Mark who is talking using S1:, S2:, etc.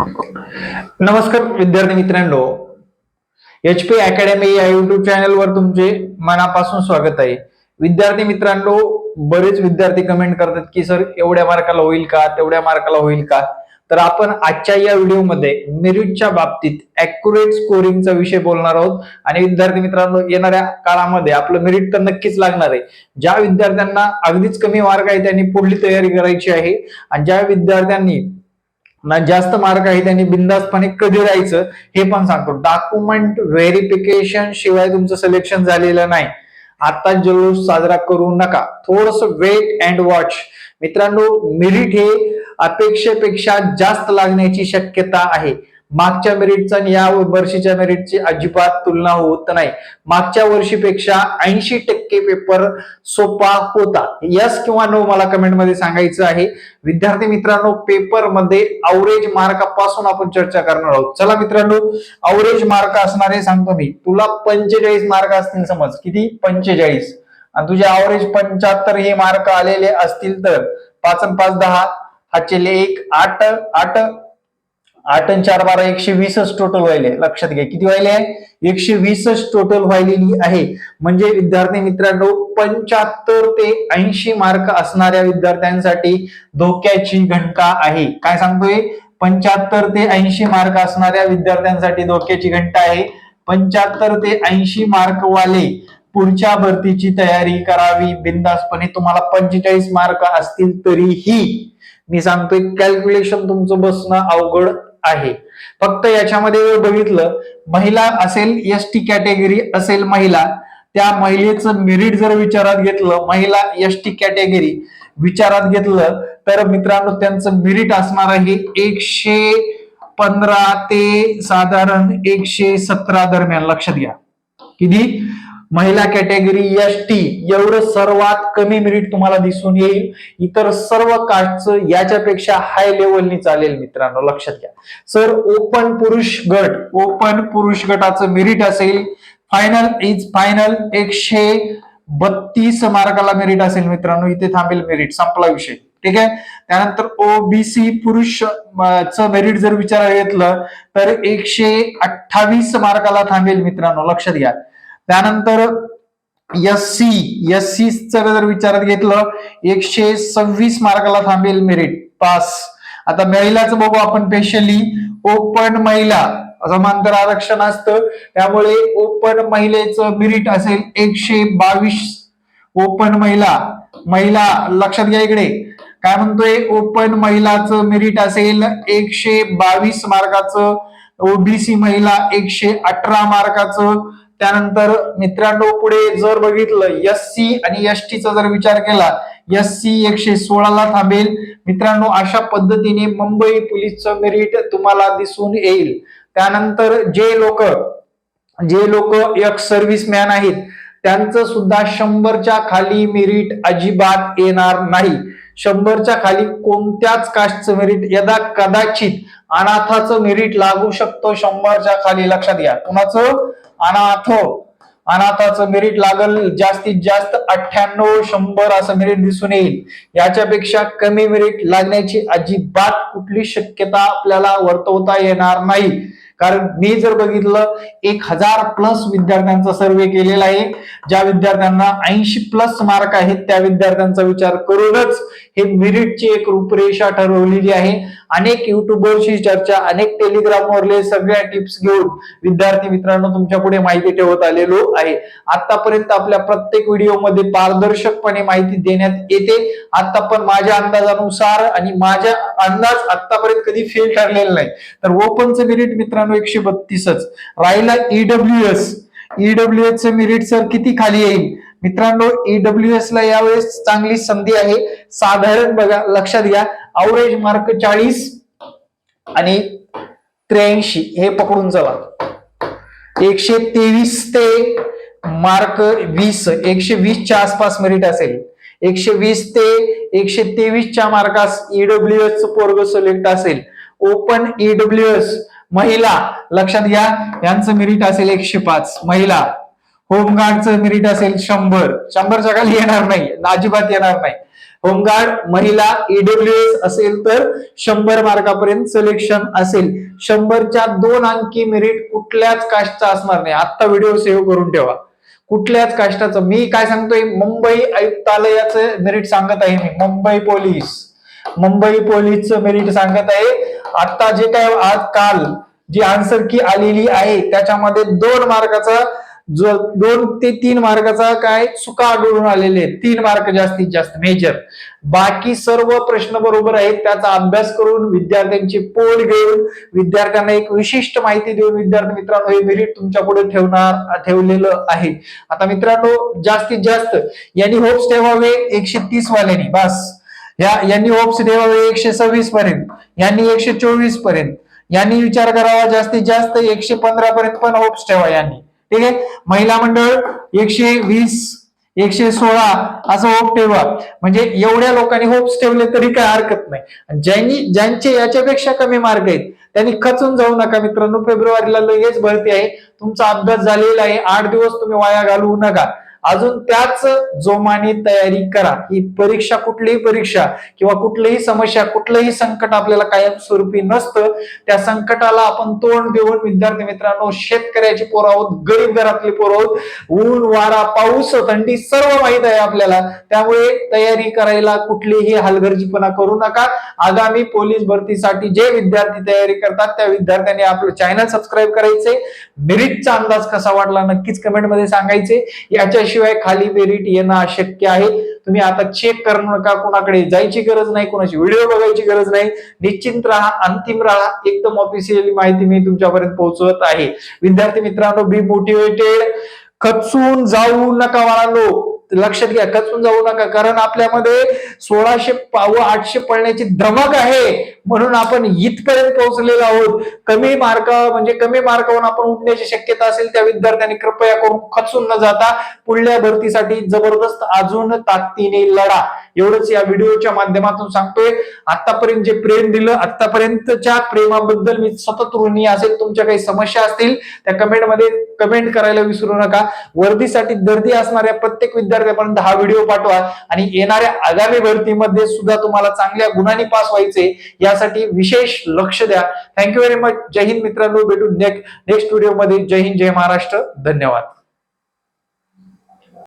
S1: नमस्कार विद्यार्थी मित्रांनो. एच पी अकॅडमी या युट्यूब चॅनलवर तुमचे मनापासून स्वागत आहे. विद्यार्थी मित्रांनो बरेच विद्यार्थी कमेंट करतात की सर एवढ्या मार्काला होईल का? तेवढ्या मार्काला होईल का? तर आपण आजच्या या व्हिडिओमध्ये मेरिटच्या बाबतीत अॅक्युरेट स्कोरिंगचा विषय बोलणार आहोत. आणि विद्यार्थी मित्रांनो येणाऱ्या काळामध्ये आपलं मेरिट तर नक्कीच लागणार आहे. ज्या विद्यार्थ्यांना अगदीच कमी मार्क आहे त्यांनी पुढली तयारी करायची आहे. आणि ज्या विद्यार्थ्यांनी ना जास्त मार्क आहे त्यांनी बिंदास्तपणे कधी राहायचं हे पण सांगतो. डॉक्युमेंट व्हेरिफिकेशन शिवाय तुमचं सिलेक्शन झालेलं नाही. आता जल्लोष साजरा करू नका. थोडस वेट अँड वॉच मित्रांनो मेरिट हे अपेक्षेपेक्षा जास्त लागण्याची शक्यता आहे. मागच्या मेरिटचा आणि या वर्षीच्या मेरिटची अजिबात तुलना होत नाही. मागच्या वर्षीपेक्षा ऐंशी टक्के पेपर सोपा होता. यस किंवा नो मला कमेंटमध्ये सांगायचं आहे. विद्यार्थी मित्रांनो पेपरमध्ये अवरेज मार्कापासून आपण चर्चा करणार आहोत. चला मित्रांनो अवरेज मार्क असणारे सांगतो मी. तुला पंचेचाळीस मार्क असतील समज. किती? पंचेचाळीस. आणि तुझे अवरेज पंच्याहत्तर हे मार्क आलेले असतील तर पाच आणि पाच दहा हाचेले एक आठ आठ आठ आणि चार बारा एकशे वीसच टोटल व्हायले. लक्षात घ्या किती व्हायले? आहे एकशे वीसच टोटल व्हायलेली आहे. म्हणजे विद्यार्थी मित्रांनो पंच्याहत्तर ते ऐंशी मार्क असणाऱ्या विद्यार्थ्यांसाठी धोक्याची घंटा आहे. काय सांगतोय? पंच्याहत्तर ते ऐंशी मार्क असणाऱ्या विद्यार्थ्यांसाठी धोक्याची घंटा आहे. पंच्याहत्तर ते ऐंशी मार्क वाले पुढच्या भरतीची तयारी करावी. बिंदासपणे तुम्हाला पंचेचाळीस मार्क असतील तरीही. मी सांगतोय कॅल्क्युलेशन तुमचं बसणं अवघड आहे. फक्त याच्यामध्ये बघितलं महिला असेल एस टी कॅटेगरी असेल महिला त्या महिलेचं मेरिट जर विचारात घेतलं महिला एस टी कॅटेगरी विचारात घेतलं तर मित्रांनो त्यांचं मेरिट असणार आहे एकशे पंधरा ते साधारण एकशे सतरा दरम्यान. लक्षात घ्या. किती? महिला कॅटेगरी एस टी एवढं सर्वात कमी मेरिट तुम्हाला दिसून येईल. इतर सर्व कास्टचं याच्यापेक्षा हाय लेवलनी चालेल मित्रांनो लक्षात घ्या. सर ओपन पुरुष गट. ओपन पुरुष गटाचं मेरिट असेल. फायनल इज फायनल एकशे बत्तीस मार्काला मेरिट असेल मित्रांनो. इथे थांबेल मेरिट संपला विषय. ठीक आहे? त्यानंतर ओबीसी पुरुष च मेरिट जर विचारायला घेतलं तर एकशे अठ्ठावीस मार्काला थांबेल मित्रांनो. लक्षात घ्या. त्यानंतर एस सी एस सी जर विचारात घेतलं एकशे सव्वीस मार्काला थांबेल मेरिट पास. आता महिलाचं बघू आपण स्पेशली ओपन महिला. समांतर आरक्षण असतं. त्यामुळे ओपन महिलेचं मेरिट असेल एकशे बावीस. ओपन महिला. महिला लक्षात घ्या इकडे. काय म्हणतोय? ओपन महिलाचं मेरिट असेल एकशे बावीस मार्काचं. ओबीसी महिला एकशे अठरा मार्काचं. त्यानंतर मित्रांनो पुढे जर बघितलं एस सी आणि एस टीचा जर विचार केला एस सी एकशे सोळाला थांबेल. मित्रांनो अशा पद्धतीने मुंबई पोलीसचं मेरिट तुम्हाला दिसून येईल. त्यानंतर जे लोक जे लोक एक्स सर्व्हिसमॅन आहेत त्यांचं सुद्धा शंभरच्या खाली मेरिट अजिबात येणार नाही. शंभरच्या खाली कोणत्याच कास्टचं मेरिट यदा कदाचित अनाथाचं मेरिट लागू शकतो शंभरच्या खाली. लक्षात घ्या. कुणाचं? अनाथ हो. अनाथाचं मेरिट लागल जास्तीत जास्त अठ्ठ्याण्णव शंभर असं मेरिट दिसून येईल. याच्यापेक्षा कमी मेरिट लागण्याची अजिबात कुठली शक्यता आपल्याला वर्तवता येणार नाही. कारण मी जर बघितलं एक हजार प्लस विद्यार्थ्यांचा सर्वे केलेला आहे. ज्या विद्यार्थ्यांना ऐंशी प्लस मार्क आहेत त्या विद्यार्थ्यांचा विचार करूनच हे मेरिटची एक रूपरेषा ठरवलेली आहे. अनेक युट्यूबवरची चर्चा अनेक टेलिग्रामवरले सगळ्या टिप्स घेऊन विद्यार्थी मित्रांनो तुमच्यापुढे माहिती ठेवत आलेलो आहे. आतापर्यंत आपल्या प्रत्येक व्हिडिओमध्ये पारदर्शकपणे माहिती देण्यात येते. आता पण माझ्या अंदाजानुसार आणि माझ्या अंदाज आतापर्यंत कधी फेल ठरलेला नाही. तर ओपनचं मेरिट मित्रांनो एकशे बत्तीसच. राहिला E W S E W S चं मेरिट सर किती खाली येईल? मित्रांनो ईडब्ल्यू एस ला यावेळेस चांगली संधी आहे. साधारण बघा लक्षात घ्या. अवरेज मार्क चाळीस आणि त्र्याऐंशी हे पकडून चला. एकशे तेवीस ते मार्क वीस एकशे वीसच्या आसपास मेरिट असेल. एकशे वीस ते एकशे तेवीसच्या मार्कास ईडब्ल्यू एस पोरग सिलेक्ट असेल. ओपन ईडब्ल्यू एस महिला लक्षात घ्या यांचं मेरिट असेल एकशे पाच. महिला होमगार्डचं मेरिट असेल शंभर. शंभरच्या खाली येणार नाही अजिबात येणार नाही. होमगार्ड महिला ईडब्ल्यू एस असेल तर शंभर मार्कापर्यंत सिलेक्शन असेल. शंभरच्या दोन अंकी मेरिट कुठल्याच कास्टचा असणार नाही. आत्ता व्हिडिओ सेव्ह करून ठेवा. कुठल्याच काष्टाचं मी काय सांगतोय? मुंबई आयुक्तालयाचं मेरिट सांगत आहे मी. मुंबई पोलीस. मुंबई पोलीसचं मेरिट सांगत आहे. आता जे काय आज काल जी आन्सर की आलेली आहे त्याच्यामध्ये दोन मार्काचा जो दोन ते तीन मार्काचा काय चुका आढळून आलेले तीन मार्क जास्तीत जास्त मेजर बाकी सर्व प्रश्न बरोबर आहेत. त्याचा अभ्यास करून विद्यार्थ्यांची पोल घेऊन विद्यार्थ्यांना एक विशिष्ट माहिती देऊन विद्यार्थी मित्रांनो हे मेरिट तुमच्यापुढे ठेवणार ठेवलेलं आहे. आता मित्रांनो जास्तीत जास्त यांनी होप्स ठेवावे एकशे तीस वाल्यांनी. बस. या यांनी होप्स ठेवावे एकशे सव्वीस पर्यंत यांनी एकशे चोवीसपर्यंत. यांनी विचार करावा जास्तीत जास्त एकशे पंधरा पर्यंत पण होप्स ठेवा यांनी. ठीक आहे? महिला मंडळ एकशे वीस एकशे सोळा असं होप ठेवा. म्हणजे एवढ्या लोकांनी होप्स ठेवले तरी काय हरकत नाही. आणि ज्यांनी ज्यांचे याच्यापेक्षा कमी मार्ग आहेत त्यांनी खचून जाऊ नका मित्रांनो. फेब्रुवारीला लगेच भरती आहे. तुमचा अभ्यास झालेला आहे. आठ दिवस तुम्ही वाया घालवू नका. अजून त्याच जोमाने तयारी करा. ही परीक्षा कुठलीही परीक्षा किंवा कुठलीही समस्या कुठलंही संकट आपल्याला कायमस्वरूपी नसतं. त्या संकटाला आपण तोंड देऊन विद्यार्थी मित्रांनो शेतकऱ्याची पोरं आहोत गरीब घरातली पोरं आहोत ऊन वारा पाऊस थंडी सर्व माहीत आहे आपल्याला. त्यामुळे तयारी करायला कुठलीही हलगर्जीपणा करू नका. आगामी पोलीस भरतीसाठी जे विद्यार्थी तयारी करतात त्या विद्यार्थ्यांनी आपलं चॅनल सबस्क्राईब करायचे. मेरिटचा अंदाज कसा वाटला नक्कीच कमेंटमध्ये सांगायचे. त्याशिवाय खाली मेरिट येणं अशक्य आहे. तुम्ही आता चेक करू नका कोणाकडे जायची गरज नाही कोणाची व्हिडिओ बघायची गरज नाही. निश्चिंत राहा अंतिम राहा. एकदम ऑफिशियली माहिती मी तुमच्यापर्यंत पोहोचवत आहे. विद्यार्थी मित्रांनो बी मोटिवेटेड खचून जाऊ नका वाळालो लक्षात घ्या खचून जाऊ नका. कारण आपल्यामध्ये सोळाशे व आठशे पडण्याची धमक आहे. म्हणून आपण इथपर्यंत पोहोचलेलो आहोत. कमी मार्क म्हणजे कमी मार्कावरून आपण उठण्याची शक्यता असेल त्या विद्यार्थ्यांनी कृपया करून खचून न जाता पुढल्या भरतीसाठी जबरदस्त अजून ताकदीने लढा. एवढंच या व्हिडिओच्या माध्यमातून सांगतोय. आतापर्यंत जे प्रेम दिलं आतापर्यंतच्या प्रेमाबद्दल मी सतत ऋणी असेल तुमच्या काही समस्या असतील त्या कमेंटमध्ये कमेंट करायला विसरू नका. वर्दीसाठी दर्दी असणाऱ्या प्रत्येक विद्यार्थ्यापर्यंत हा व्हिडिओ पाठवा. आणि येणाऱ्या आगामी भरतीमध्ये सुद्धा तुम्हाला चांगल्या गुणांनी पास व्हायचे यासाठी विशेष लक्ष द्या. Thank you very much Jai Hind मित्रांनो. भेटू नेक्स्ट नेक्स्ट व्हिडिओमध्ये जय हिंद जय महाराष्ट्र. धन्यवाद.